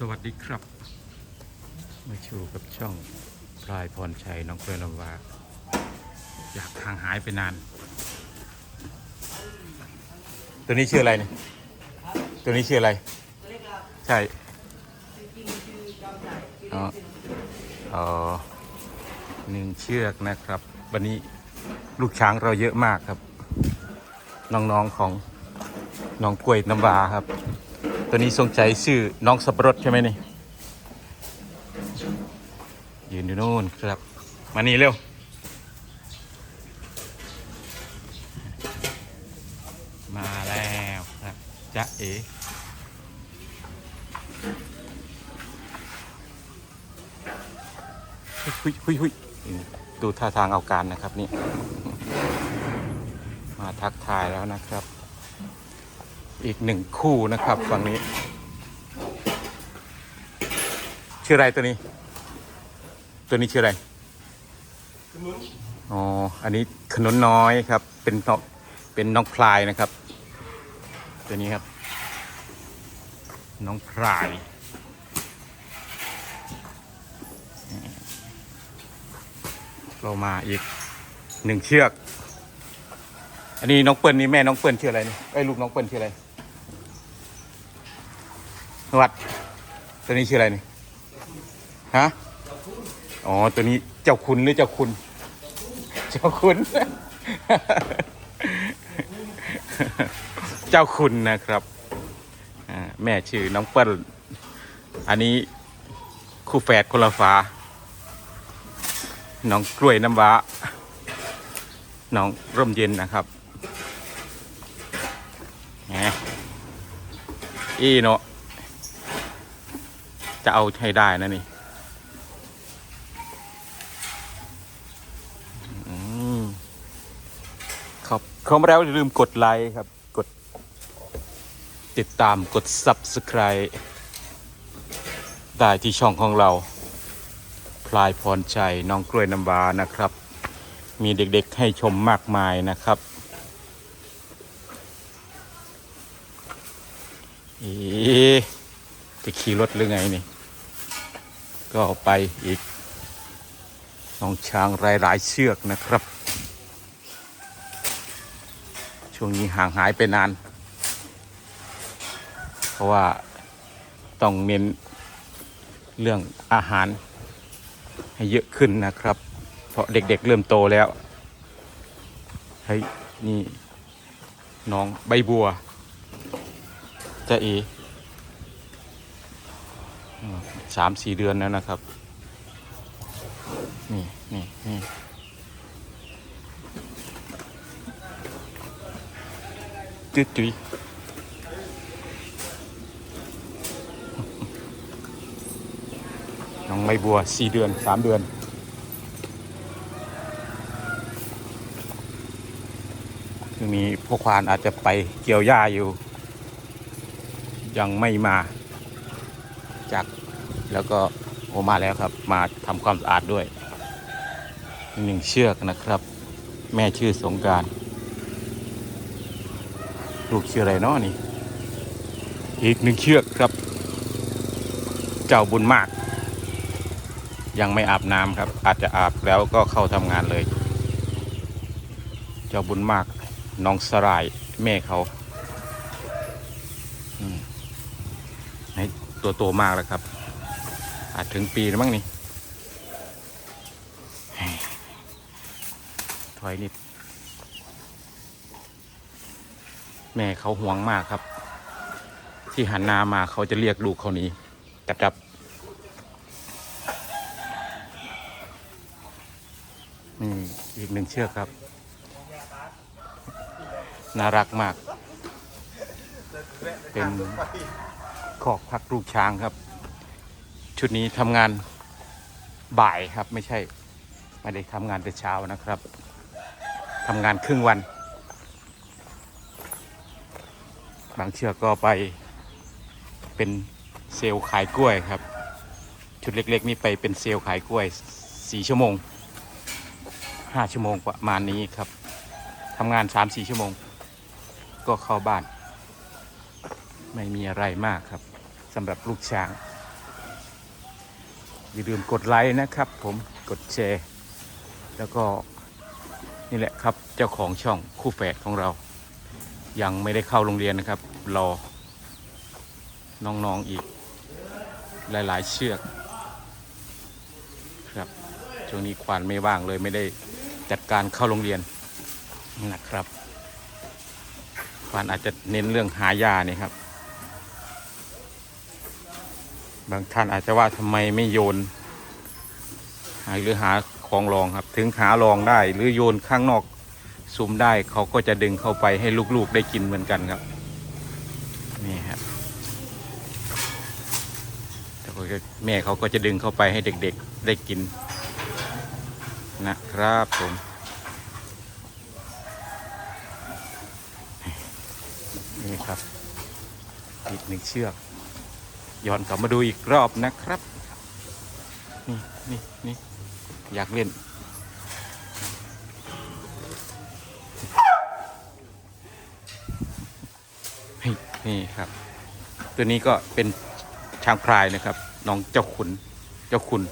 สวัสดีครับ มาชูกับช่องพลายพรชัยน้องเพื่อนลำวาอยากห่างหายไปนาน ตัวนี้ชื่ออะไรเนี่ยตัวนี้ชื่ออะไร ใช่อ๋ออ๋อหนึ่งเชือกนะครับ วันนี้ลูกช้างเราเยอะมากครับ น้องๆของน้องกล้วยน้ำวาครับ ตัวนี้ทรงใจชื่อน้องสับปะรดใช่ไหมนี่ ยืนอยู่นู่นครับ มานี่เร็ว มาแล้วครับจ๊ะเอ๋หุยหุยหุยดูท่าทางเอาการนะครับนี่ มาทักทายแล้วนะครับ อีกหนึ่งคู่นะครับฝั่งนี้ ชื่ออะไรตัวนี้ ตัวนี้ชื่ออะไรอ๋อ อันนี้ขนุนน้อยครับ เป็นเป็นน้องพลายนะครับ ตัวนี้ครับ น้องพลายเรามาอีกหนึ่งเชือก อันนี้น้องเปิ้ลนี่แม่น้องเปิ้ลชื่ออะไรนี่ไอ้ลูกน้องเปิ้ลชื่ออะไร นวัดตัวนี้ชื่ออะไรนี่ฮะอ๋อ ตัวนี้เจ้าคุณหรือเจ้าคุณ เจ้าคุณ เจ้าคุณนะครับแม่ชื่อน้องเปิ้ล อันนี้คู่แฝดคนละฟ้า น้องกล้วยน้ำว้า น้องร่มเย็นนะครับอีเนาะ จะเอาให้ได้นะนี่อืมครับเข้ามาแล้วอย่าลืมกดไลค์ครับ กด ติดตามกด Subscribe ได้ที่ช่องของเรา พลายพรชัยน้องกล้วยน้ำว้านะครับ มีเด็กๆให้ชมมากมายนะครับเอ๊ะจะขี่รถหรือไงนี่ ก็ไปอีกน้องช้างหลายๆเชือกนะครับ ช่วงนี้ห่างหายไปนาน เพราะว่าต้องเน้นเรื่องอาหารให้เยอะขึ้นนะครับ เพราะเด็กๆเริ่มโตแล้วเฮ้ยนี่น้องใบบัวจะเออืม สามสี่เดือนแล้วนะครับ นี่นี่นี่จุดจุยน้องใบบัวสี่เดือนสามเดือนนี่พวกควานอาจจะไปเกี่ยวหญ้าอยู่ ยังไม่มาจาก แล้วก็โอมาแล้วครับ มาทำความสะอาดด้วยหนึ่งเชือกนะครับ แม่ชื่อสงการลูกชื่ออะไรเนาะนี่ อีกหนึ่งเชือกครับ เจ้าบุญมาก ยังไม่อาบน้ำครับ อาจจะอาบแล้วก็เข้าทำงานเลย เจ้าบุญมากน้องสลายแม่เขาให้ตัวโตมากแล้วครับ อาจถึงปีแล้วมั้งนี่ถอยนิดแม่เขาห่วงมากครับ ที่หันนามาเขาจะเรียกลูกเขานี้จับจับนี่อีกหนึ่งเชือกครับ น่ารักมาก เป็นคอกพักลูกช้างครับ ชุดนี้ทำงานบ่ายครับไม่ใช่ไม่ได้ทำงานแต่เช้านะครับทำงานครึ่งวัน บางเชือกก็ไปเป็นเซลล์ขายกล้วยครับ ชุดเล็กๆนี่ไปเป็นเซลล์ขายกล้วยสี่ชั่วโมงห้าชั่วโมงประมาณนี้ครับทำงานสามสี่ชั่วโมง ก็เข้าบ้าน ไม่มีอะไรมากครับสำหรับลูกช้าง อย่าลืมกดไลค์นะครับผมกดแชร์ แล้วก็นี่แหละครับเจ้าของช่องคู่แฝดของเรา ยังไม่ได้เข้าโรงเรียนนะครับ รอ น้องๆอีก หลายๆ เชือก ครับช่วงนี้ควานไม่ว่างเลยไม่ได้จัดการเข้าโรงเรียนนะครับควานอาจจะเน้นเรื่องหายาเนี่ยครับ บางท่านอาจจะว่าทำไมไม่โยน หรือหาของรองครับ ถึงหารองได้ หรือโยนข้างนอกซุ้มได้เขาก็จะดึงเข้าไปให้ลูกๆได้กินเหมือนกันครับ นี่ครับแต่แม่เขาก็จะดึงเข้าไปให้เด็กๆได้กิน นะครับผมนี่ครับอีกหนึ่งเชือก ย้อนกลับมาดูอีกรอบนะครับ นี่นี่นี่อยากเล่น นี่ครับ ตัวนี้ก็เป็นช้างพลายนะครับ น้องเจ้าขุน เจ้าคุณ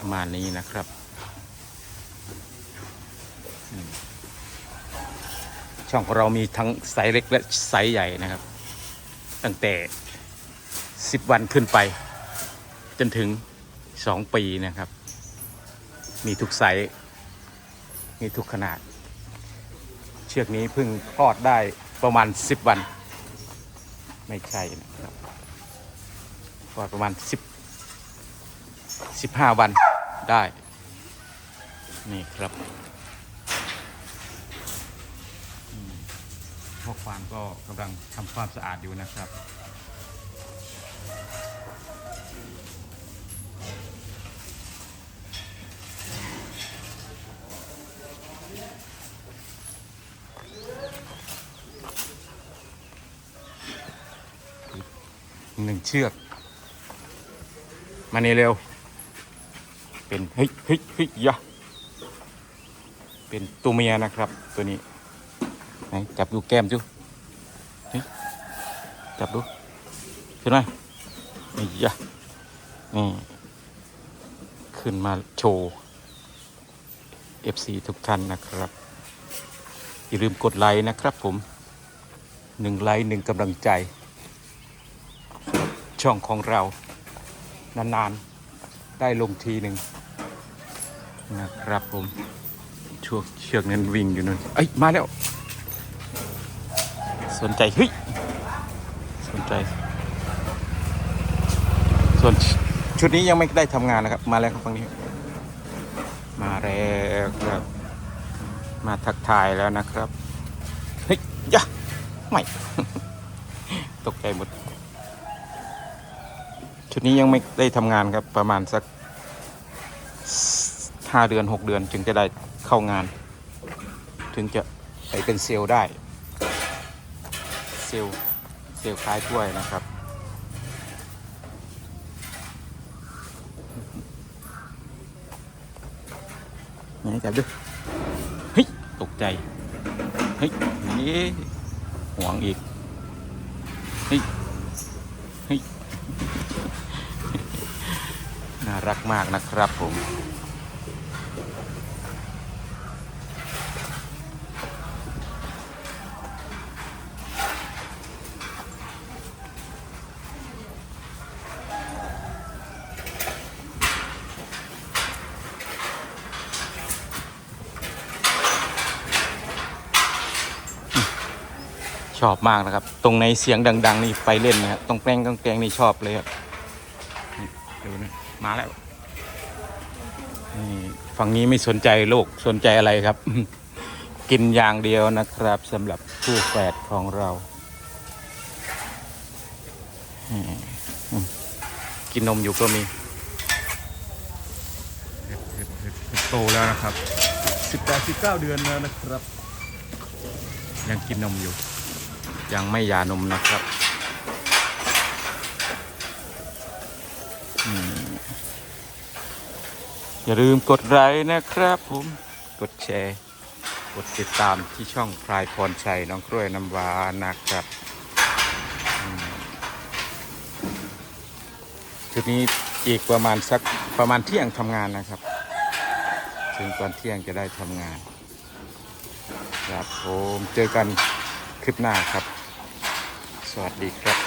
ประมาณนี้นะครับ ช่องของเรามีทั้งไซส์เล็กและไซส์ใหญ่นะครับ ตั้งแต่ 10วันขึ้นไป จนถึง2ปีนะครับ มีทุกไซส์มีทุกขนาด เชือกนี้เพิ่งคลอดได้ประมาณ10วัน ไม่ใช่นะครับคลอดประมาณ10 15วันได้ นี่ครับอืมพ่อควานก็กำลังทำความสะอาดอยู่นะครับ นึ่งเชือก มานี่เร็ว เป็นเฮ้ยเฮ้ยเฮ้ยยะเป็นตัวเมียนะครับ ตัวนี้ไหนจับดูแก้มดูเฮ้ยจับดูขึ้นไหมนี่ยะนี่ ขึ้นมาโชว์ FC ทุกท่านนะครับ อย่าลืมกดไลค์นะครับผมหนึ่งไลค์หนึ่งกำลังใจ ช่องของเรา นานๆ ได้ลงทีหนึ่งนะครับผมช่วงเชือกนั้นวิ่งอยู่นั่นเอ้ย มาแล้ว สนใจเฮ้ยสนใจ ส่วนชุดนี้ยังไม่ได้ทำงานนะครับ มาแล้วครับฝั่งนี้ มาแล้วครับ มาทักทายแล้วนะครับ เฮ้ยยะไม่ ตกใจหมด ชุดนี้ยังไม่ได้ทำงานครับประมาณสักห้าเดือนหกเดือน จึงจะได้เข้างาน ถึงจะไปเป็นเซลล์ได้ เซลล์เซลล์คล้ายถ้วยนะครับ นี่จับดูเฮ้ยตกใจ เฮ้ยนี่ห่วงอีก เฮ้ย เฮ้ย น่ารักมากนะครับผมชอบมากนะครับ ตรงในเสียงดัง ๆ นี่ไปเล่นนะครับตรงแป้งตรงแป้งนี่ชอบเลยครับดูนะ มาแล้วนี่ฝั่งนี้ไม่สนใจโลกสนใจอะไรครับ กินอย่างเดียวนะครับสำหรับคู่แฝดของเราอืมอืมกินนมอยู่ก็มีโตแล้วนะครับสิบแปดสิบเก้าเดือนแล้วนะครับ ยังกินนมอยู่ ยังไม่หยานมนะครับอืม อย่าลืมกดไลค์นะครับผม กดแชร์ กดติดตามที่ช่องพลายพรชัยน้องกล้วยน้ำว้านะครับอืมชุดนี้อีกประมาณสักประมาณเที่ยงทำงานนะครับ ถึงตอนเที่ยงจะได้ทำงาน ครับผมเจอกันคลิปหน้าครับ สวัสดีครับ